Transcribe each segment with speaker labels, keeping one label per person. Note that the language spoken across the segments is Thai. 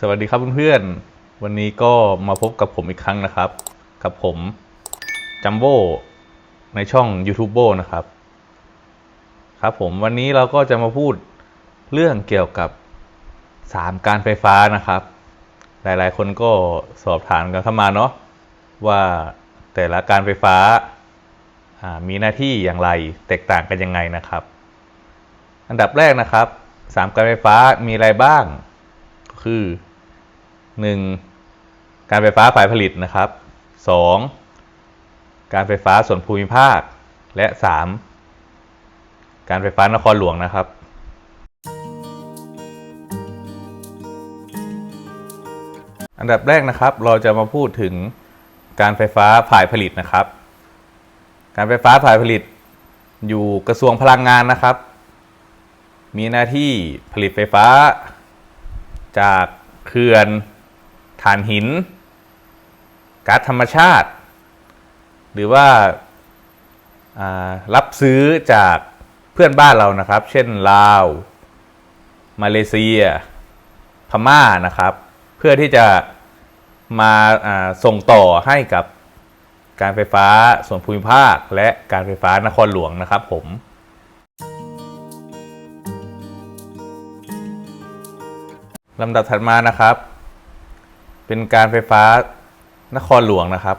Speaker 1: สวัสดีครับเพื่อนๆ วันนี้ก็มาพบกับผมอีกครั้งนะครับ กับผมจัมโบ้ในช่อง YouTube โบนะครับ ครับผมวันนี้เราก็จะมาพูดเรื่องเกี่ยวกับสามการไฟฟ้านะครับ หลายๆ คนก็สอบถามกันเข้ามาเนาะว่าแต่ละการไฟฟ้ามีหน้าที่อย่างไรแตกต่างกันยังไงนะครับ อันดับแรกนะครับสามการไฟฟ้ามีอะไรบ้าง ก็คือ 1. การไฟฟ้าฝ่ายผลิตนะครับ 2. การไฟฟ้าส่วนภูมิภาค และ 3. การไฟฟ้านครหลวงนะครับอันดับแรกนะครับเราจะมาพูดถึงการไฟฟ้าฝ่ายผลิตนะครับ การไฟฟ้าฝ่ายผลิตอยู่กระทรวงพลังงานนะครับ มีหน้าที่ผลิตไฟฟ้า จากเขื่อน ถ่านหินก๊าซธรรมชาติ หรือว่ารับซื้อจากเพื่อนบ้านเรานะครับ เช่นลาว มาเลเซีย พม่านะครับ เพื่อที่จะมาาส่งต่อให้กับการไฟฟ้าส่วนภูมิภาค และการไฟฟ้านครหลวงนะครับผมลำดับถัดมานะครับ เป็นการไฟฟ้านครหลวงนะครับ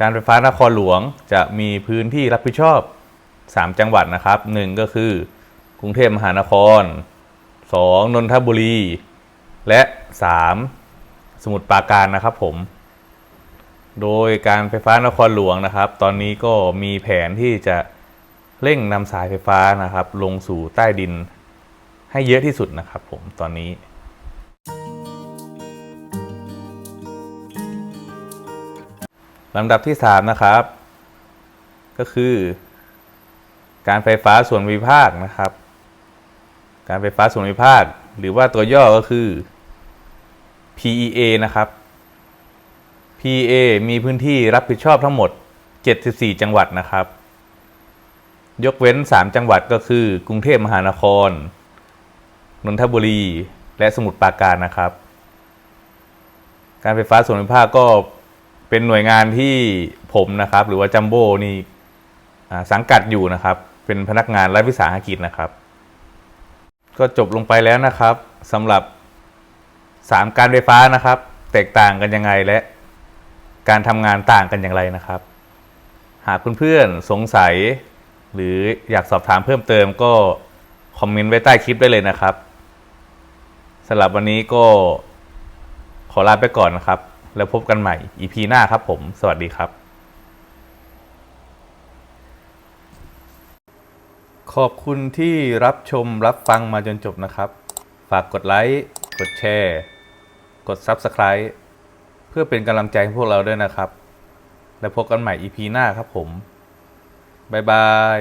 Speaker 1: การไฟฟ้านครหลวงจะมีพื้นที่รับผิดชอบ 3 จังหวัดนะครับ 1 ก็คือกรุงเทพมหานคร 2 นนทบุรี และ 3 สมุทรปราการนะครับผม โดยการไฟฟ้านครหลวงนะครับ ตอนนี้ก็มีแผนที่จะเร่งนำสายไฟฟ้านะครับ ลงสู่ใต้ดินให้เยอะที่สุดนะครับผมตอนนี้ ลำดับที่ 3 นะครับ ก็คือ การไฟฟ้าส่วนภูมิภาคนะครับ การไฟฟ้าส่วนภูมิภาค หรือว่าตัวย่อก็คือ PEA นะครับ PEA มีพื้นที่รับผิดชอบทั้งหมด 74 จังหวัดนะครับ ยกเว้น 3 จังหวัดก็คือ กรุงเทพมหานคร นนทบุรี และสมุทรปราการนะครับ การไฟฟ้าส่วนภูมิภาคก็ เป็นหน่วยงานที่ผมนะครับ หรือว่าจัมโบ้นี่สังกัดอยู่นะครับ เป็นพนักงานรัฐวิสาหกิจนะครับ ก็จบลงไปแล้วนะครับสำหรับ 3 การไฟฟ้านะครับ แตกต่างกันยังไงและการทำงานต่างกันอย่างไรนะครับ หากเพื่อนๆสงสัย หรืออยากสอบถามเพิ่มเติมก็คอมเมนต์ไว้ใต้คลิปได้เลยนะครับสำหรับวันนี้ก็ขอลาไปก่อนนะครับ แล้วพบกันใหม่ EP หน้าครับผม สวัสดีครับ ขอบคุณที่รับชมรับฟังมาจนจบนะครับ ฝากกดไลค์ กดแชร์ กด Subscribe เพื่อเป็นกำลังใจให้พวกเราด้วยนะครับ แล้วพบกันใหม่ EP หน้าครับผม บ๊ายบาย